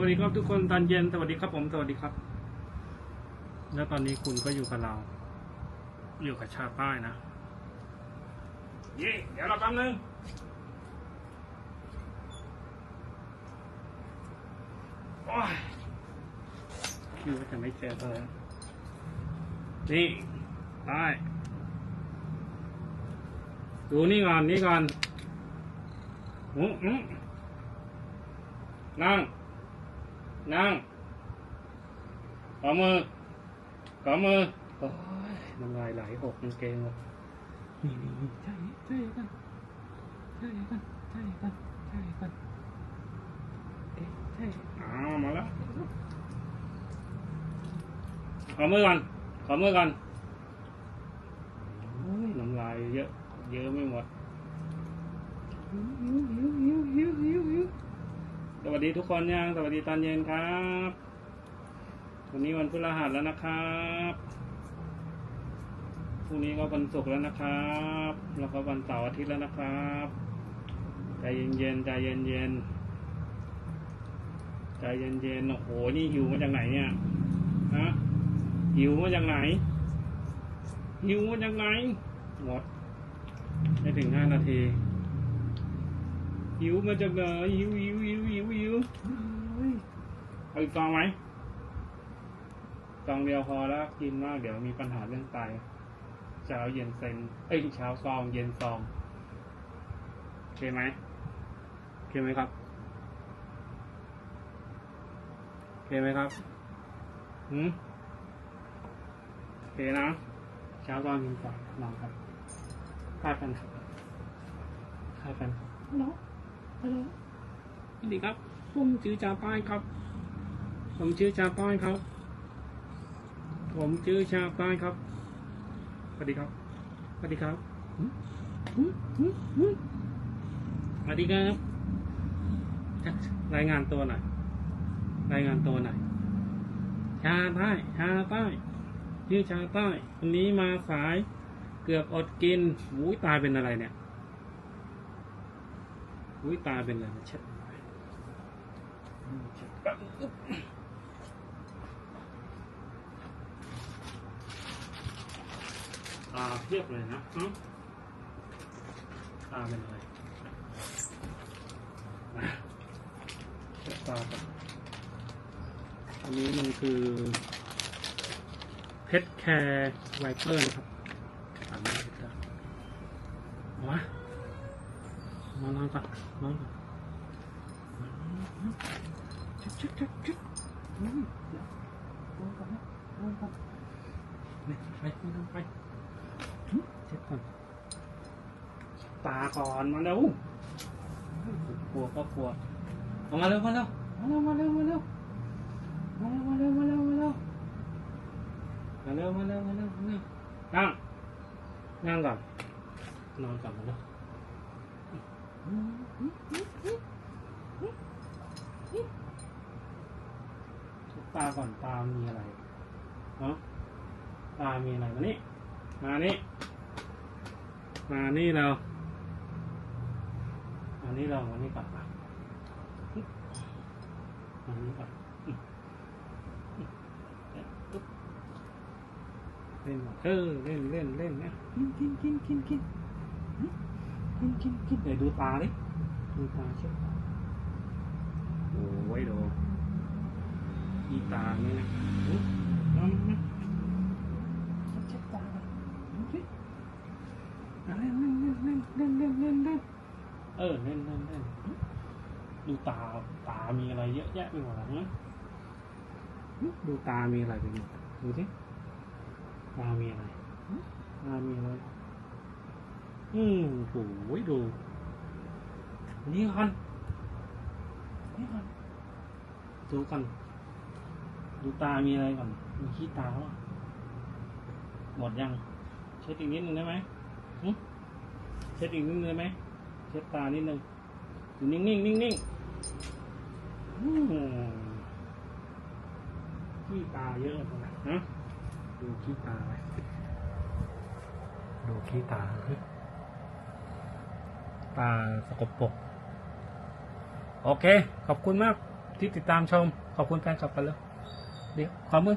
วัสดีครับทุกคนตอนเย็นสวัสดีครับผมสวัสดีครับ แล้วตอนนี้คุณก็อยู่กับเรา อยู่กับชาป้ายนะเย่เดี๋ยวเราแป๊บนึงโอ้ยคิดว่าจะไม่เจอเลยนี่ได้ดูนี่ก่อนนี่ก่อนอืมอืมนั่ง นั่งขอมือขอมือโอ้ยน้ำลายไหลหกกางเกงเลยนี่นี่นี่ใช่ใช่กันใช่กันใช่กันใช่กันเอ๊ะใช่อ้าวมาแล้วขอมือก่อนขอมือก่อนโอ้ยน้ำลายเยอะ เยอะไม่หมดหิวหิวหิวหิวหิวหิวสวัส ดีทุกคนยังสวัสดีตอนเย็นครับวันนี้วันพฤหัสแล้วนะครับพรุ่งนี้ก็วันศุกร์แล้วนะครับ แล้วก็วันเสาร์อาทิตย์แล้วนะครับใจเย็นๆใจเย็นๆใจเย็นๆโอ้โหนี่หิวมาจากไหนเนี่ยฮะหิวมาจากไหนหิวมาจากไหนหมดไม่ถึงห้านาที หิวมาจากไหนหิวหิวหิวหิวหิวเฮ้ยเอาอีกซองไหมซองเดียวพอแล้วกินมากเดี๋ยวมีปัญหาเรื่องไตเช้าเย็นเซนเอ้ยเช้าซองเย็นซองโอเคไหมโอเคไหมครับโอเคไหมครับหืมโอเคนะเช้าตอนกินก่อนนอนครับคาดกันครับคาดกันฮัลโหลฮัลโหล สวัสดีครับ ผมชื่อจาป้ายครับ ผมชื่อจ่าป้ายครับ ผมชื่อชาป้ายครับ สวัสดีครับ สวัสดีครับ สวัสดีครับ รายงานตัวหน่อย รายงานตัวหน่อย ชาใต้ ชาใต้ชื่อชาใต้วันนี้มาสาย เกือบอดกินอุ้ยตายเป็นอะไรเนี่ย อุ้ยตาเป็นอะไรเนี่ยเช็ดตาเพียบเลยนะตาเป็นอะไรเช็ดตาอันนี้มันคือเพชรแคร์ไวเปอร์นะครับอ่านไม่ได้เอาวะ มานอนก่อนนอนก่อนชุดชุดชุดชุดอืมเดี๋ยวนอนก่อนนอนก่อนนี่ไปไม่ต้องไปเช็ดก่อนตาก่อนมาเร็วกลัวก็กลัวเอามาเร็วมาเร็วมาเร็วมาเร็วมาเร็วมาเร็วมาเร็วมาเร็วมาเร็วมาเร็วมาเร็วมาเร็วมาเร็วนั่งนั่งก่อนนอนก่อนมาเร็ว ก่อนตามีอะไรเนาะตามีอะไรมานี่มานี่มานี่เรามานี่เรามานี่ก่อนมามานี่ก่อนเล่นเออเล่นเล่นเล่นนะกินกินกินกินกินกินกินกินเดี๋ยวดูตาดิดูตาเช็ดโอ้ย ตาเนี่ยนะอุ๊ยเอามาเช็ดตาก่อนดูสิอะเล่นเล่นเล่นเล่นเล่นเล่นเล่นเล่นเออเล่นเล่นเล่นดูตาตามีอะไรเยอะแยะไปหมดเลยนะดูตามีอะไรไปหมดดูสิตามีอะไรตามีอะไรอืมโหยดูนี่ก่อนนี่ก่อนดูก่อน ดูตามีอะไรก่อน มีขี้ตาแล้วหมดยัง เช็ดอีกนิดนึงได้ไหมเช็ดอีกนิดนึงได้ไหม เช็ดตานิดนึงอยู่นิ่งๆนิ่งๆอืมขี้ตาเยอะตรงไหนะดูขี้ตาไว้ดูขี้ตา ตาสกปรกโอเค ขอบคุณมากที่ติดตามชม ขอบคุณแฟนคลับกันแล้ว เดี๋ยวขอมือ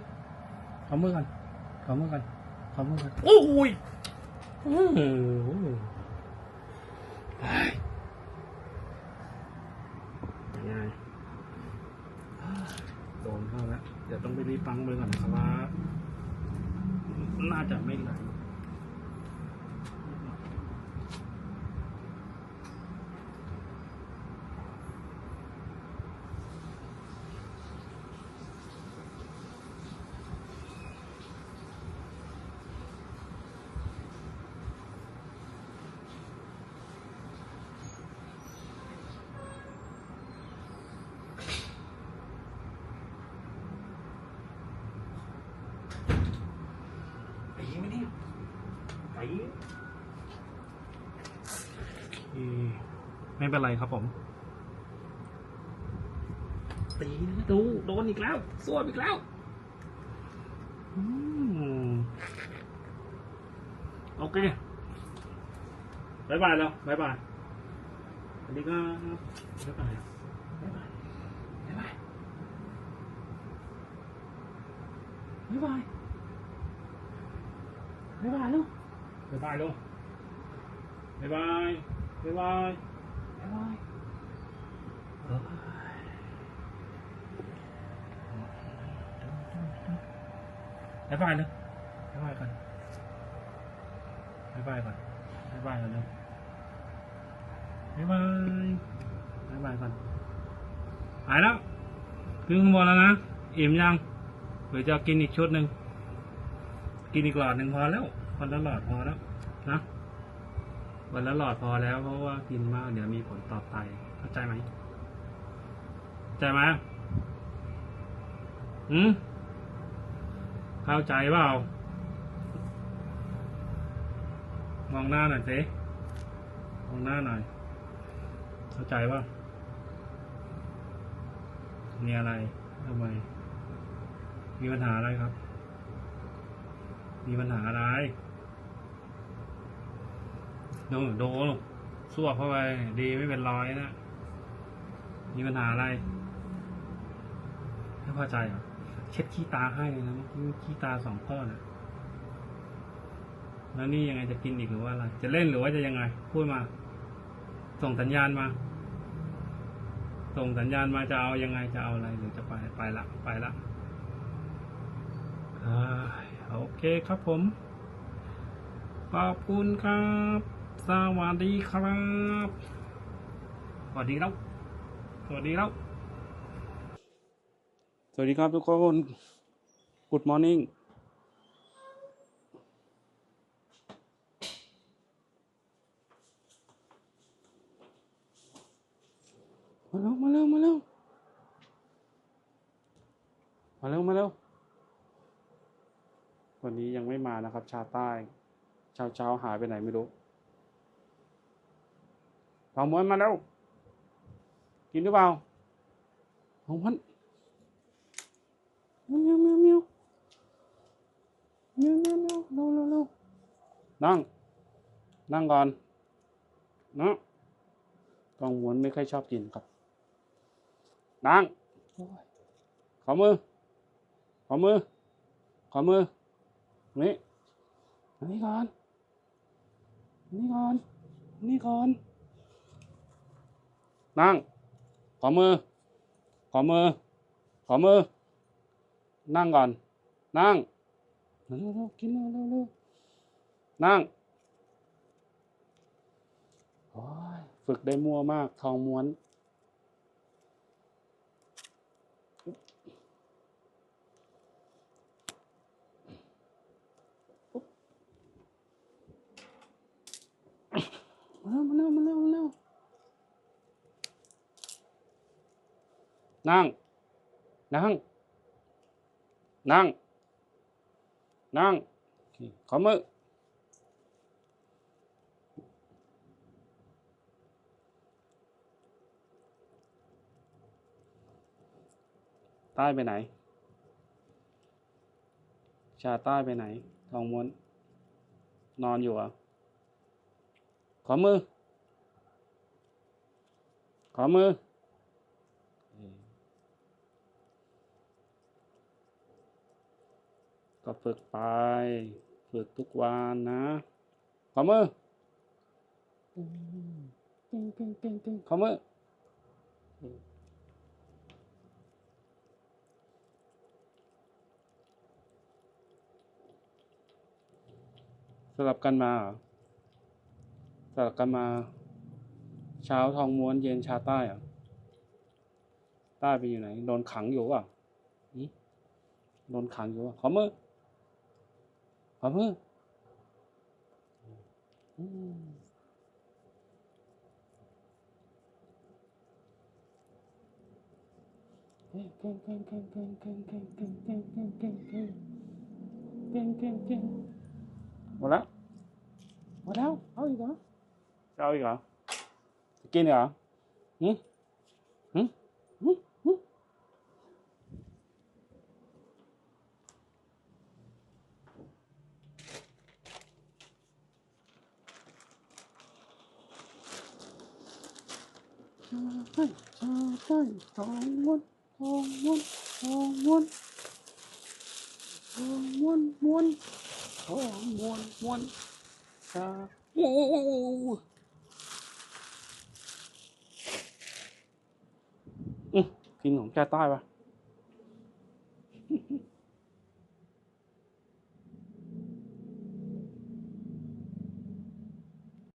ขอมือกันขอมือกันขอมือกันโอ้ยโอ้โหเฮ้ยยังไงโดนเข้าแล้วเดี๋ยวต้องไปรีบปังมือก่อนนะครับน่าจะไม่ไหล ไม่เป็นไรครับผม ตีนะดูโดนอีกแล้วสวบอีกแล้วอืมโอเคบายบายแล้วบายบายสวัสดีครับบายบายบายบายบายบายบายบายบ๊ายบายลูก บ๊ายบายลูกบ๊ายบายบ๊ายบายบ๊ายบายเอ้ยบ๊ายบายเลยบ๊ายบายก่อนบ๊ายบายก่อนบ๊ายบายก่อนเร็วบ๊ายบายบ๊ายบายก่อนหายแล้วขึ้นข้างบนแล้วนะอิ่มยังหรือจะกินอีกชุดหนึ่งกินอีกหลอดหนึ่งพอแล้ว วันละหลอดพอแล้วนะ วันละหลอดพอแล้ว เพราะว่ากินมากเดี๋ยวมีผลต่อไตเข้าใจไหมเข้าใจไหมอืมเข้าใจเปล่ามองหน้าหน่อยสิมองหน้าหน่อย เข้าใจว่ามีอะไรทำไม มีปัญหาอะไรครับ มีปัญหาอะไร โดนโดนสวบเข้าไปดีไม่เป็นรอยนะมีปัญหาอะไรไม่พอใจเหรอเช็ดขี้ตาให้เลยนะขี้ตาสองก้อนอะแล้วนี่ยังไงจะกินอีกหรือว่าอะไร จะเล่นหรือว่าจะยังไง พูดมา ส่งสัญญาณมา ส่งสัญญาณมาจะเอายังไงจะเอาอะไรหรือจะไปไปละไปละอโอเคครับผม ขอบคุณครับ สวัสดีครับ สวัสดีครับ สวัสดีครับ สวัสดีครับทุกคน Good morning มาเร็วมาเร็วมาเร็วมาเร็วมาเร็ววันนี้ยังไม่มานะครับ ชาใต้เช้าเช้าๆหายไปไหนไม่รู้ เผาม้วนมาแล้วกินหรือเปล่าเผาม้วนเมียวเมียวเมียวเมียวเมียวเมียวเร็วเร็วเร็วนั่ง นั่งก่อนนะกองม้วนไม่ค่อยชอบกินครับ นั่งโอ้ยขอมือ ขอมือ ขอมือ นี่อันนี้ก่อนอันนี้ก่อนอันนี้ก่อน นั่ง ขอมือ ขอมือ ขอมือ นั่งก่อน นั่งเร็วเร็วกินเร็วเร็วเร็วนั่งโอ้ยฝึกได้มั่วมาก ทองม้วน มาเร็วมาเร็วมาเร็วมาเร็ว นั่ง นั่ง นั่ง นั่ง ขอมือ ใต้ไปไหน ชาใต้ไปไหน ทองม้วน นอนอยู่อะขอมือ ขอมือ ก็ฝึกไป ฝึกทุกวันนะขอมือเก่งเก่งเก่งเก่งขอมือสลับกันมาเหรอสลับกันมา เช้าทองม้วนเย็นชาใต้เหรอใต้ไปอยู่ไหนโดนขังอยู่อะโดนขังอยู่อะขอมือ Apa? Hmm. Voilà. Voilà. Oh, il va. Sao vậy hả? Kia nè hả? Ừ? Ừ? Ừ? chờ đợi chờ đợi tôi muốn tôi muốn tôi muốn tôi muốn muốn tôi muốn muốn chờ ừ, kinh khủng tra toi vào